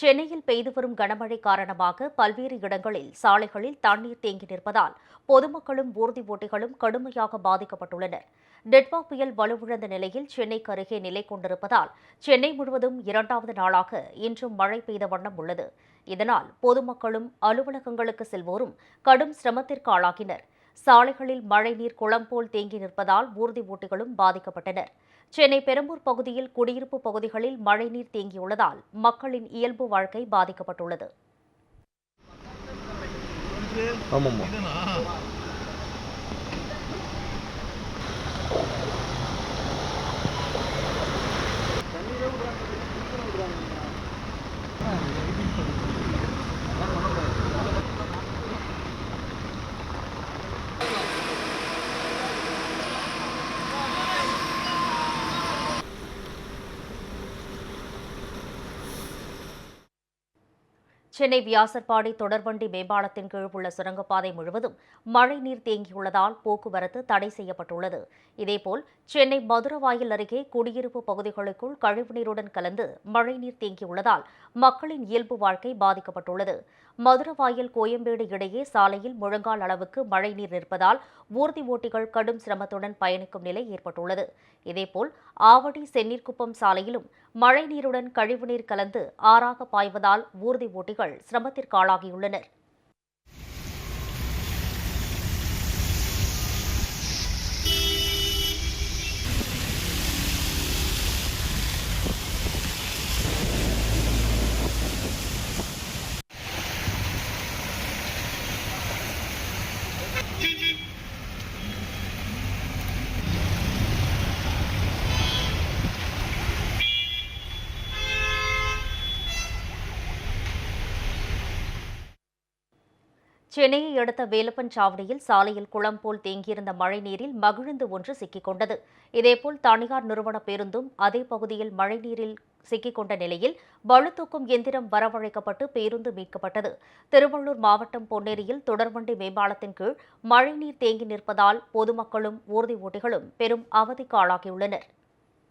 சென்னையில் பெய்து வரும் கனமழை காரணமாக பல்வேறு இடங்களில் சாலைகளில் தண்ணீர் தேங்கி நிற்பதால் பொதுமக்களும் ஊர்தி ஓட்டிகளும் கடுமையாக பாதிக்கப்பட்டுள்ளனர். டெட்வா புயல் வலுவிழந்த நிலையில் சென்னைக்கு அருகே நிலை கொண்டிருப்பதால் சென்னை முழுவதும் இரண்டாவது நாளாக இன்றும் மழை பெய்த வண்ணம் உள்ளது. இதனால் பொதுமக்களும் அலுவலகங்களுக்கு செல்வோரும் கடும் சிரமத்திற்கு ஆளாகினர். சாலைகளில் மழைநீர் குளம் போல் தேங்கி நிற்பதால் ஊர்தி ஓட்டிகளும் பாதிக்கப்பட்டனர். சென்னை பெரம்பூர் பகுதியில் குடியிருப்பு பகுதிகளில் மழைநீர் தேங்கியுள்ளதால் மக்களின் இயல்பு வாழ்க்கை பாதிக்கப்பட்டுள்ளது. ஆமாம்மா. சென்னை வியாசர்பாடி தொடர்வண்டி மேம்பாலத்தின் கீழ் உள்ள சுரங்கப்பாதை முழுவதும் மழைநீர் தேங்கியுள்ளதால் போக்குவரத்து தடை செய்யப்பட்டுள்ளது. இதேபோல் சென்னை மதுரவாயில் அருகே குடியிருப்பு பகுதிகளுக்குள் கழிவுநீருடன் கலந்து மழைநீர் தேங்கியுள்ளதால் மக்களின் இயல்பு வாழ்க்கை பாதிக்கப்பட்டுள்ளது. மதுரவாயில் கோயம்பேடு இடையே சாலையில் முழங்கால் அளவுக்கு மழைநீர் நிற்பதால் ஊர்தி ஓட்டிகள் கடும் சிரமத்துடன் பயணிக்கும் நிலை ஏற்பட்டுள்ளது. இதேபோல் ஆவடி செந்நீர்குப்பம் சாலையிலும் மழைநீருடன் கழிவுநீர் கலந்து ஆறாக பாய்வதால் ஊர்தி ஓட்டிகள் சிரமத்திற்கு ஆளாகியுள்ளனர் சென்னையை அடுத்த வேலப்பன் சாவடியில் சாலையில் குளம் போல் தேங்கியிருந்த மழைநீரில் மகிழுந்து ஒன்று சிக்கிக்கொண்டது இதேபோல் தனியார் நிறுவன பேருந்தும் அதே பகுதியில் மழைநீரில் சிக்கிக்கொண்ட நிலையில் பளுதூக்கும் எந்திரம் வரவழைக்கப்பட்டு பேருந்து மீட்கப்பட்டது. திருவள்ளூர் மாவட்டம் பொன்னேரியில் தொடர்வண்டி மேம்பாலத்தின் கீழ் மழைநீர் தேங்கி நிற்பதால் பொதுமக்களும் ஊர்தி ஓட்டிகளும் பெரும் அவதிக்கு ஆளாகியுள்ளனர்.